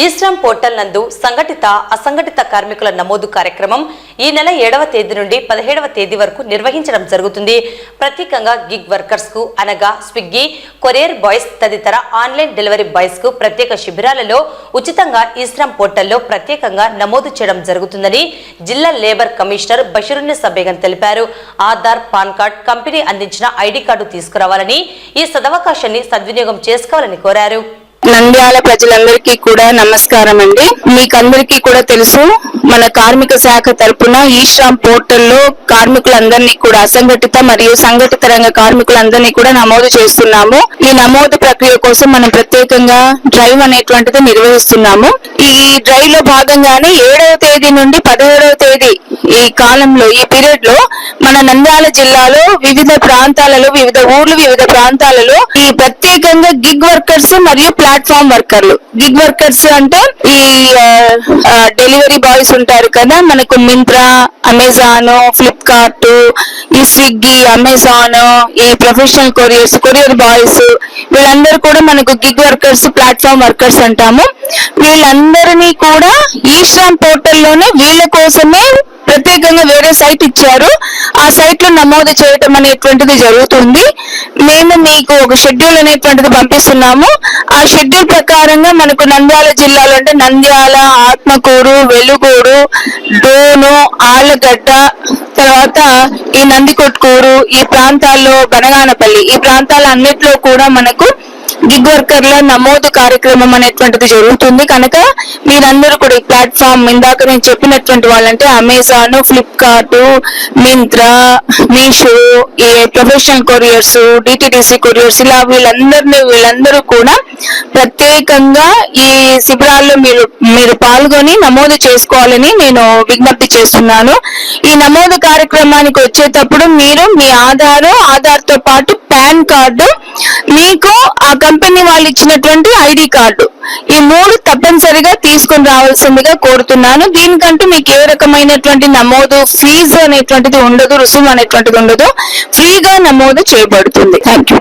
EShram portal నందు సంఘటిత అసంఘటిత కార్మికుల నమోదు కార్యక్రమం ఈ నెల ఏడవ తేదీ నుండి పదిహేడవ తేదీ వరకు నిర్వహించడం జరుగుతుంది. ప్రత్యేకంగా గిగ్ వర్కర్స్కు అనగా స్విగ్గీ కొరియర్ బాయ్స్ తదితర ఆన్లైన్ డెలివరీ బాయ్స్కు ప్రత్యేక శిబిరాలలో ఉచితంగా ఈశ్రమ్ పోర్టల్లో ప్రత్యేకంగా నమోదు చేయడం జరుగుతుందని జిల్లా లేబర్ కమిషనర్ బషీరున్నెసా సభేగన్ తెలిపారు. ఆధార్ పాన్ కార్డ్ కంపెనీ అందించిన ఐడి కార్డు తీసుకురావాలని ఈ సదవకాశాన్ని సద్వినియోగం చేసుకోవాలని కోరారు. నంద్యాల ప్రజలందరికీ కూడా నమస్కారం అండి మీకందరికీ కూడా తెలుసు మన కార్మిక శాఖ తరపున ఈ శ్రామ్ పోర్టల్లో కార్మికులందరినీ కూడా అసంఘటిత మరియు సంఘటిత రంగ కార్మికులందరినీ కూడా నమోదు చేస్తున్నాము. ఈ నమోదు ప్రక్రియ కోసం మనం ప్రత్యేకంగా డ్రైవ్ అనేటువంటిది నిర్వహిస్తున్నాము. ఈ డ్రైవ్లో భాగంగానే ఏడవ తేదీ నుండి పదిహేడవ తేదీ ఈ కాలంలో ఈ పీరియడ్లో మన నంద్యాల జిల్లాలో వివిధ ప్రాంతాలలో వివిధ ఊర్లు వివిధ ప్రాంతాలలో ఈ ప్రత్యేకంగా గిగ్ వర్కర్స్ మరియు ప్లాట్ఫామ్ వర్కర్లు గిగ్ వర్కర్స్ అంటే ఈ డెలివరీ బాయ్స్ ఉంటారు కదా మనకు మింత్రా అమెజాన్ ఫ్లిప్కార్ట్ ఈ స్విగ్గీ అమెజాన్ ఈ ప్రొఫెషనల్ కొరియర్స్ కొరియర్ బాయ్స్ వీళ్ళందరూ కూడా మనకు గిగ్ వర్కర్స్ ప్లాట్ఫామ్ వర్కర్స్ అంటాము. వీళ్ళందరినీ కూడా ఈ శ్రామ్ పోర్టల్లోనే వీళ్ళ కోసమే ప్రత్యేకంగా వేరే సైట్ ఇచ్చారు. ఆ సైట్లో నమోదు చేయటం అనేటువంటిది జరుగుతుంది. మేము మీకు ఒక షెడ్యూల్ అనేటువంటిది పంపిస్తున్నాము. ఆ షెడ్యూల్ ప్రకారంగా మనకు నంద్యాల జిల్లాలో అంటే నంద్యాల ఆత్మకూరు వెలుగూరు డోను ఆళ్ళగడ్డ తర్వాత ఈ నందికొట్కూరు ఈ ప్రాంతాల్లో బనగానపల్లి ఈ ప్రాంతాల అన్నిట్లో కూడా మనకు గిగ్ వర్కర్ల నమోదు కార్యక్రమం అనేటువంటిది జరుగుతుంది. కనుక మీరందరూ కూడా ఈ ప్లాట్ఫామ్ ఇందాక నేను చెప్పినటువంటి వాళ్ళంటే అమెజాన్ ఫ్లిప్కార్ట్ మింత్రా మీషో ఈ ప్రొఫెషనల్ కొరియర్స్ డిటిడిసి కొరియర్స్ ఇలా వీళ్ళందరినీ వీళ్ళందరూ కూడా ప్రత్యేకంగా ఈ శిబిరాల్లో మీరు మీరు పాల్గొని నమోదు చేసుకోవాలని నేను విజ్ఞప్తి చేస్తున్నాను. ఈ నమోదు కార్యక్రమానికి వచ్చేటప్పుడు మీరు మీ ఆధారు ఆధార్తో పాటు కార్డు మీకు ఆ కంపెనీ వాళ్ళు ఇచ్చినటువంటి ఐడి కార్డు. ఈ మూడు తప్పనిసరిగా తీసుకుని రావాల్సిందిగా కోరుతున్నాను. దీనికంటూ మీకు ఏ రకమైనటువంటి నమోదు ఫీజు అనేటువంటిది ఉండదు రుసుము అనేటువంటిది ఉండదు. ఫ్రీగా నమోదు చేయబడుతుంది. Thank you